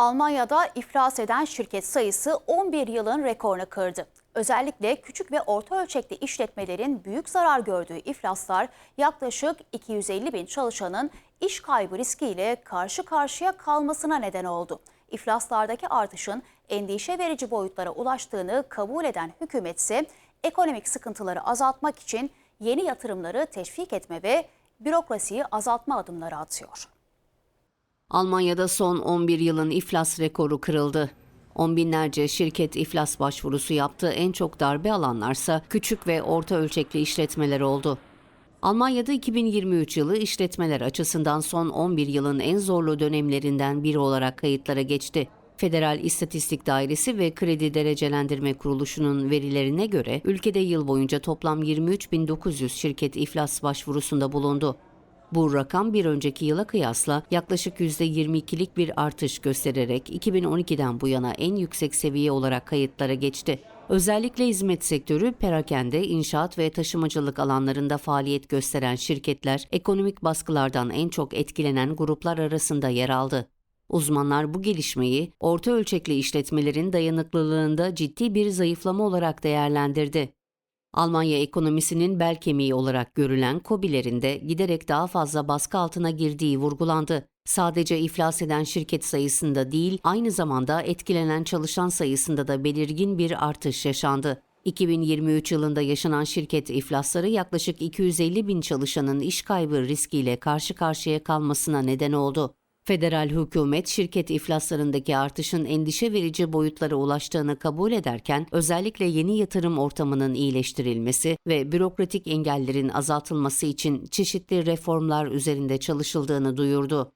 Almanya'da iflas eden şirket sayısı 11 yılın rekorunu kırdı. Özellikle küçük ve orta ölçekli işletmelerin büyük zarar gördüğü iflaslar yaklaşık 250 bin çalışanın iş kaybı riskiyle karşı karşıya kalmasına neden oldu. İflaslardaki artışın endişe verici boyutlara ulaştığını kabul eden hükümet ise ekonomik sıkıntıları azaltmak için yeni yatırımları teşvik etme ve bürokrasiyi azaltma adımları atıyor. Almanya'da son 11 yılın iflas rekoru kırıldı. On binlerce şirket iflas başvurusu yaptı. En çok darbe alanlarsa küçük ve orta ölçekli işletmeler oldu. Almanya'da 2023 yılı işletmeler açısından son 11 yılın en zorlu dönemlerinden biri olarak kayıtlara geçti. Federal İstatistik Dairesi ve Kredi Derecelendirme Kuruluşu'nun verilerine göre ülkede yıl boyunca toplam 23.900 şirket iflas başvurusunda bulundu. Bu rakam bir önceki yıla kıyasla yaklaşık %22'lik bir artış göstererek 2012'den bu yana en yüksek seviye olarak kayıtlara geçti. Özellikle hizmet sektörü, perakende, inşaat ve taşımacılık alanlarında faaliyet gösteren şirketler ekonomik baskılardan en çok etkilenen gruplar arasında yer aldı. Uzmanlar bu gelişmeyi orta ölçekli işletmelerin dayanıklılığında ciddi bir zayıflama olarak değerlendirdi. Almanya ekonomisinin bel kemiği olarak görülen KOBİ'lerin de giderek daha fazla baskı altına girdiği vurgulandı. Sadece iflas eden şirket sayısında değil, aynı zamanda etkilenen çalışan sayısında da belirgin bir artış yaşandı. 2023 yılında yaşanan şirket iflasları yaklaşık 250 bin çalışanın iş kaybı riskiyle karşı karşıya kalmasına neden oldu. Federal hükümet şirket iflaslarındaki artışın endişe verici boyutlara ulaştığını kabul ederken özellikle yeni yatırım ortamının iyileştirilmesi ve bürokratik engellerin azaltılması için çeşitli reformlar üzerinde çalışıldığını duyurdu.